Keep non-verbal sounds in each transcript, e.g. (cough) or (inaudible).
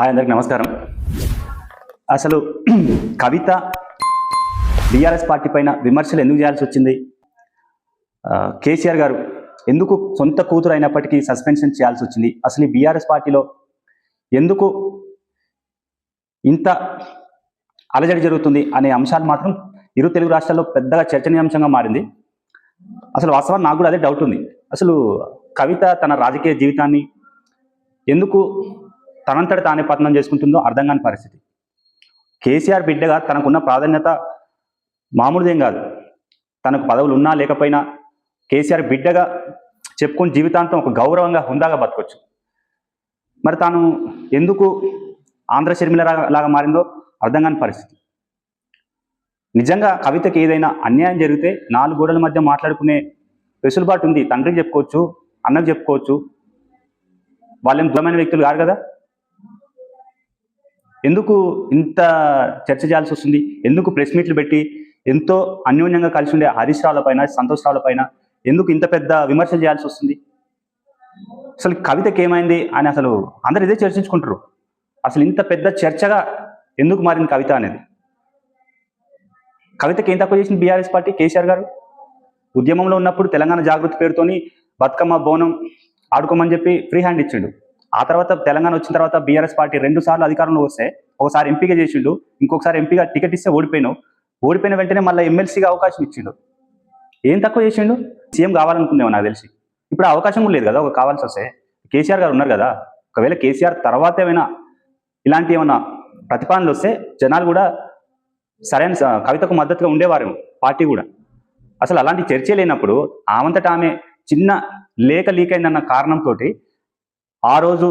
Hi అందరికి నమస్కారం. అసలు (clears throat) కవిత బీఆర్ఎస్ పార్టీ పైన విమర్శలు ఎందుకు చేయాల్సి వచ్చింది? కేసీఆర్ గారు ఎందుకు సొంత కూతురు అయినప్పటికీ సస్పెన్షన్ చేయాల్సి వచ్చింది? అసలు ఈ బీఆర్ఎస్ పార్టీలో ఎందుకు ఇంత అలజడి జరుగుతుంది అనే అంశాలు మాత్రం ఇరు తెలుగు రాష్ట్రాల్లో పెద్దగా చర్చనీయాంశంగా మారింది. అసలు వాస్తవాన్ని నాకు కూడా అదే డౌట్ ఉంది. అసలు కవిత తన రాజకీయ జీవితాన్ని ఎందుకు తనంతట తానే పతనం చేసుకుంటుందో అర్థం కాని పరిస్థితి. కేసీఆర్ బిడ్డగా తనకున్న ప్రాధాన్యత మామూలుదేం కాదు. తనకు పదవులు ఉన్నా లేకపోయినా కేసీఆర్ బిడ్డగా చెప్పుకుని జీవితాంతం ఒక గౌరవంగా హుందాగా బతకొచ్చు. మరి తాను ఎందుకు ఆంధ్ర షర్మిల లాగా మారిందో అర్థం కాని పరిస్థితి. నిజంగా కవితకి ఏదైనా అన్యాయం జరిగితే నాలుగు గోడల మధ్య మాట్లాడుకునే వెసులుబాటు ఉంది. తండ్రికి చెప్పుకోవచ్చు అన్నకు చెప్పుకోవచ్చు. వాళ్ళేం దూరమైన వ్యక్తులు కాదు కదా? ఎందుకు ఇంత చర్చ చేయాల్సి వస్తుంది? ఎందుకు ప్రెస్ మీట్లు పెట్టి ఎంతో అన్యోన్యంగా కలిసి ఉండే హరీష్ రావుల పైన సంతోష్ రావుల పైన ఎందుకు ఇంత పెద్ద విమర్శలు చేయాల్సి వస్తుంది? అసలు కవితకి ఏమైంది అని అసలు అందరు ఇదే చర్చించుకుంటారు అసలు ఇంత పెద్ద చర్చగా ఎందుకు మారింది కవిత అనేది? కవితకి ఏం తక్కువ చేసింది బీఆర్ఎస్ పార్టీ? కేసీఆర్ గారు? ఉద్యమంలో ఉన్నప్పుడు తెలంగాణ జాగృతి పేరుతోని బతుకమ్మ బోనం ఆడుకోమని చెప్పి ఫ్రీ హ్యాండ్ ఇచ్చిండు. ఆ తర్వాత తెలంగాణ వచ్చిన తర్వాత బీఆర్ఎస్ పార్టీ రెండు సార్లు అధికారంలో వస్తే ఒకసారి ఎంపీగా చేసిండు ఇంకొకసారి ఎంపీగా టికెట్ ఇస్తే ఓడిపోయినావు. ఓడిపోయిన వెంటనే మళ్ళీ ఎమ్మెల్సీగా అవకాశం ఇచ్చిండు. ఏం తక్కువ చేసిండు? సీఎం కావాలనుకుందేమో నాకు తెలిసి. ఇప్పుడు అవకాశం కూడా లేదు కదా ఒక కావాల్సి వస్తే. కేసీఆర్ గారు ఉన్నారు కదా ఒకవేళ కేసీఆర్ తర్వాత ఏమైనా ఇలాంటి ఏమైనా ప్రతిపాదనలు వస్తే జనాలు కూడా సరైన కవితకు మద్దతుగా ఉండేవారేమో పార్టీ కూడా. అసలు అలాంటి చర్చ లేనప్పుడు ఆమంతటా ఆమె చిన్న లేఖ లీక్ అయిందన్న కారణంతో ఆ రోజు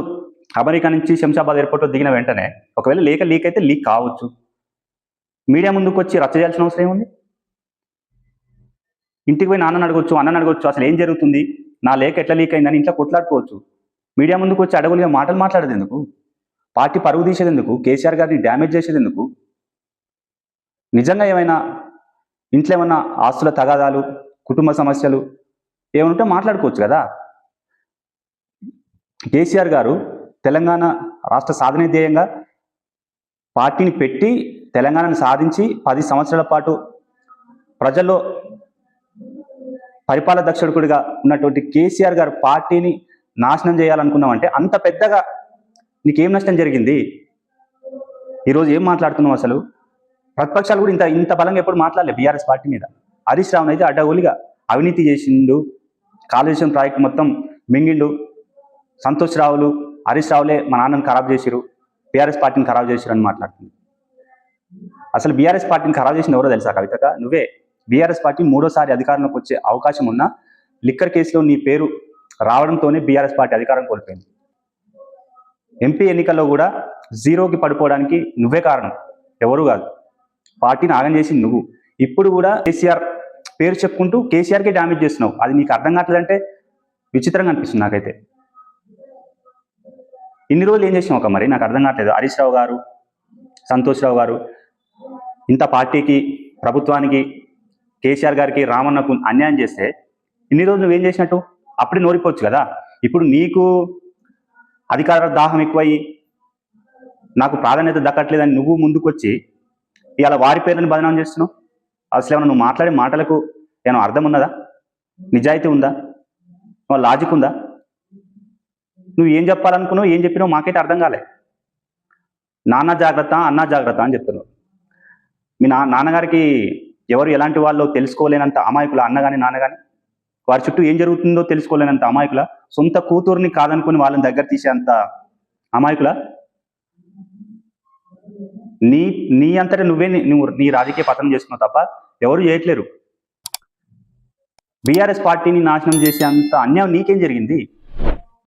అమెరికా నుంచి శంషాబాద్ ఎయిర్పోర్ట్ దిగిన వెంటనే ఒకవేళ లేఖ లీక్ అయితే లీక్ కావచ్చు. మీడియా ముందుకు వచ్చి రచ్చ చేయాల్సిన అవసరం ఏముంది? ఇంటికి పోయి నాన్నని అడగొచ్చు అన్నని అడగొచ్చు అసలు ఏం జరుగుతుంది? నా లేఖ ఎట్లా లీక్ అయిందని ఇంట్లో కొట్లాడుకోవచ్చు. మీడియా ముందుకు వచ్చి అడవులుగా మాటలు మాట్లాడేది ఎందుకు? పార్టీ పరుగు తీసేది ఎందుకు? కేసీఆర్ గారిని డ్యామేజ్ చేసేది ఎందుకు? నిజంగా ఏమైనా ఇంట్లో ఏమైనా ఆస్తుల తగాదాలు కుటుంబ సమస్యలు ఏమైనా ఉంటే మాట్లాడుకోవచ్చు కదా? కేసీఆర్ గారు తెలంగాణ రాష్ట్ర సాధన ధ్యేయంగా పార్టీని పెట్టి తెలంగాణను సాధించి పది సంవత్సరాల పాటు ప్రజల్లో పరిపాలన దక్షకుడిగా ఉన్నటువంటి కేసీఆర్ గారు పార్టీని నాశనం చేయాలనుకున్నామంటే అంత పెద్దగా నీకేం నష్టం జరిగింది? ఈరోజు ఏం మాట్లాడుతున్నావు అసలు? ప్రతిపక్షాలు కూడా ఇంత ఇంత బలంగా ఎప్పుడు మాట్లాడలేదు బీఆర్ఎస్ పార్టీ మీద. హరీష్ రావుని అయితే అడ్డగోలిగా అవినీతి చేసిండు కాళేశ్వరం ప్రాజెక్ట్ మొత్తం మింగిండు. సంతోష్ రావులు హరీష్ రావులే మా నాన్నని ఖరాబ్ చేసిరు బీఆర్ఎస్ పార్టీని ఖరాబ్ చేసిరు అని మాట్లాడుతుంది. అసలు బీఆర్ఎస్ పార్టీని ఖరాబ్ చేసిన ఎవరో తెలుసా కవితక నువ్వే. బీఆర్ఎస్ పార్టీ మూడోసారి అధికారంలోకి వచ్చే అవకాశం ఉన్నా లిక్కర్ కేసులో నీ పేరు రావడంతోనే బీఆర్ఎస్ పార్టీ అధికారం కోల్పోయింది. ఎంపీ ఎన్నికల్లో కూడా జీరోకి పడిపోవడానికి నువ్వే కారణం. ఎవరు కాదు. పార్టీని ఆగం చేసింది నువ్వు. ఇప్పుడు కూడా కేసీఆర్ పేరు చెప్పుకుంటూ కేసీఆర్కే డ్యామేజ్ చేస్తున్నావు. అది నీకు అర్థం కావట్లేదంటే విచిత్రంగా అనిపిస్తుంది నాకైతే. ఇన్ని రోజులు ఏం చేసాం ఒక మరి? నాకు అర్థం కావట్లేదు. హరీష్ రావు గారు సంతోష్ రావు గారు ఇంత పార్టీకి ప్రభుత్వానికి కేసీఆర్ గారికి రామన్నకు అన్యాయం చేస్తే ఇన్ని రోజులు నువ్వేం చేసినట్టు? అప్పుడే నోరిపోవచ్చు కదా. ఇప్పుడు నీకు అధికార దాహం ఎక్కువయ్యి నాకు ప్రాధాన్యత దక్కట్లేదని నువ్వు ముందుకొచ్చి ఇవాళ వారి పేర్లను బదనాం చేస్తున్నావు? అసలు ఏమన్నా నువ్వు మాట్లాడే మాటలకు ఏమైనా అర్థం ఉన్నదా? నిజాయితీ ఉందా? లాజిక్ ఉందా? నువ్వు ఏం చెప్పాలనుకున్నావు ఏం చెప్పినావు మాకైతే అర్థం కాలే. నాన్న జాగ్రత్త అన్న జాగ్రత్త అని చెప్తున్నావు మీ నా నాన్నగారికి ఎవరు ఎలాంటి వాళ్ళు తెలుసుకోలేనంత అమాయకుల అన్న కానీ నాన్న కానీ వారి చుట్టూ ఏం జరుగుతుందో తెలుసుకోలేనంత అమాయకుల సొంత కూతుర్ని కాదనుకుని వాళ్ళని దగ్గర తీసేంత అమాయకుల? నీ నీ అంతటా నువ్వే నువ్వు నీ రాజకీయ పతనం చేసుకున్నావు తప్ప ఎవరు చేయట్లేరు. బీఆర్ఎస్ పార్టీని నాశనం చేసే అంత అన్యాయం నీకేం జరిగింది?